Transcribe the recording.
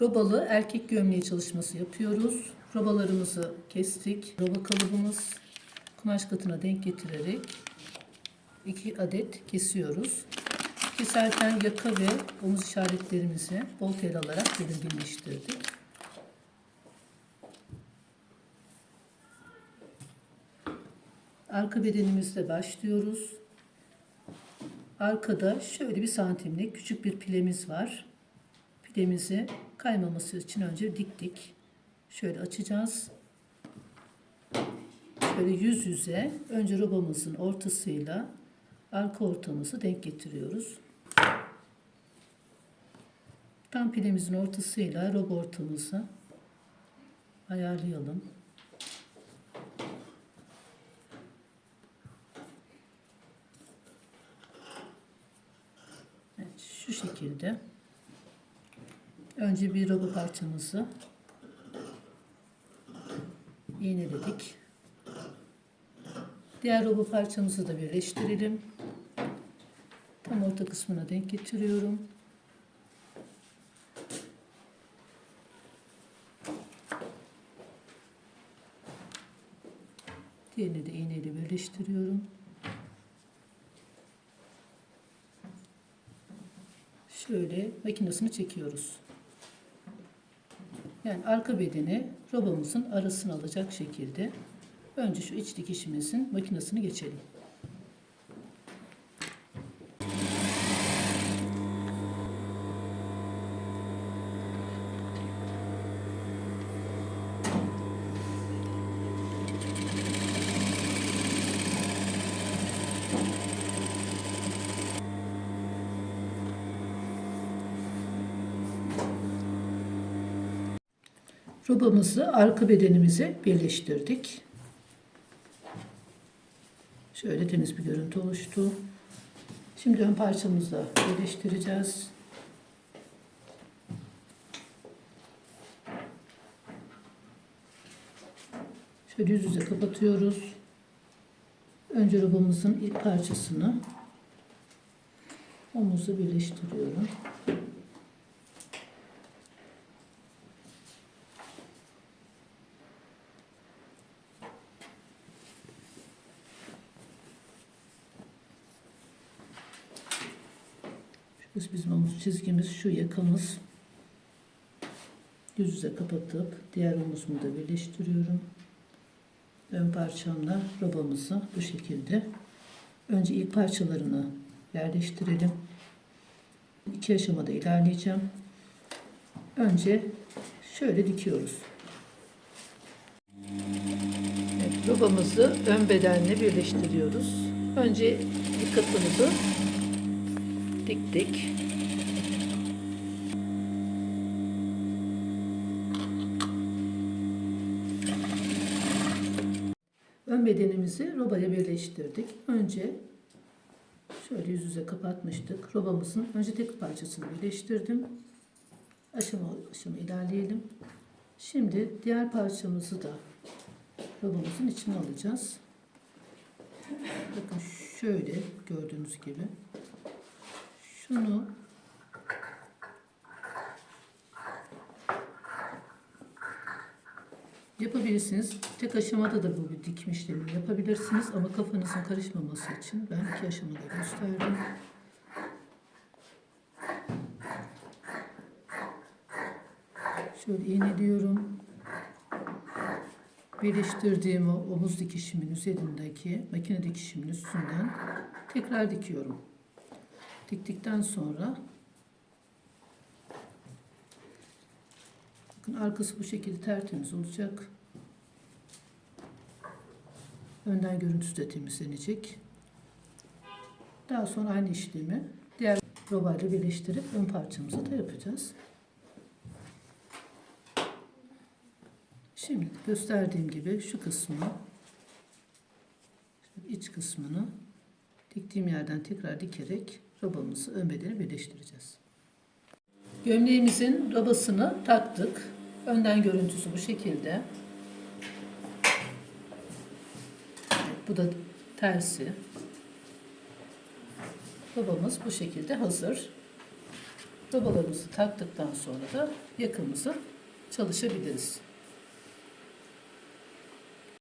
Robalı erkek gömleği çalışması yapıyoruz. Robalarımızı kestik. Roba kalıbımız kumaş katına denk getirerek iki adet kesiyoruz. Keserken yaka ve omuz işaretlerimizi bol tel alarak belirginleştirdik. Arka bedenimizle başlıyoruz. Arkada şöyle bir santimlik küçük bir pilemiz var. Pilemizi kaymaması için önce diktik. Şöyle açacağız. Şöyle yüz yüze önce robamızın ortasıyla arka ortamızı denk getiriyoruz. Tam pilemizin ortasıyla roba ortamızı ayarlayalım. Evet, şu şekilde. Önce bir roba parçamızı iğneledik. Diğer roba parçamızı da birleştirelim. Tam orta kısmına denk getiriyorum. Diğerini de iğneyle birleştiriyorum. Şöyle makinesini çekiyoruz. Yani arka bedeni robamızın arasını alacak şekilde önce şu iç dikişimizin makinesini geçelim. Robamızı arka bedenimize birleştirdik. Şöyle temiz bir görüntü oluştu. Şimdi ön parçamızla birleştireceğiz. Şöyle yüz yüze kapatıyoruz. Önce robamızın ilk parçasını omuzla birleştiriyorum. Şurası bizim omuz çizgimiz, şu yakamız. Yüz yüze kapatıp diğer omuzumu da birleştiriyorum. Ön parçamla robamızı bu şekilde. Önce ilk parçalarını yerleştirelim. İki aşamada ilerleyeceğim. Önce şöyle dikiyoruz. Evet, robamızı ön bedenle birleştiriyoruz. Önce ilk katımızı diktik. Ön bedenimizi robaya birleştirdik. Önce şöyle yüz yüze kapatmıştık. Robamızın önce tek parçasını birleştirdim. Aşama aşama ilerleyelim. Şimdi diğer parçamızı da robamızın içine alacağız. Bakın şöyle gördüğünüz gibi şunu yapabilirsiniz. Tek aşamada da bu bir dikim işlemi yapabilirsiniz ama kafanızın karışmaması için ben iki aşamada gösterdim. Şöyle iğneliyorum. Birleştirdiğim o omuz dikişimin üzerindeki makine dikişimin üstünden tekrar dikiyorum. Diktikten sonra bakın arkası bu şekilde tertemiz olacak. Önden görüntüsü de temizlenecek. Daha sonra aynı işlemi diğer robayla birleştirip ön parçamıza da yapacağız. Şimdi gösterdiğim gibi şu kısmı iç kısmını diktiğim yerden tekrar dikerek robamızı ön bedeni birleştireceğiz. Gömleğimizin robasını taktık. Önden görüntüsü bu şekilde. Bu da tersi. Robamız bu şekilde hazır. Robalarımızı taktıktan sonra da yakımızı çalışabiliriz.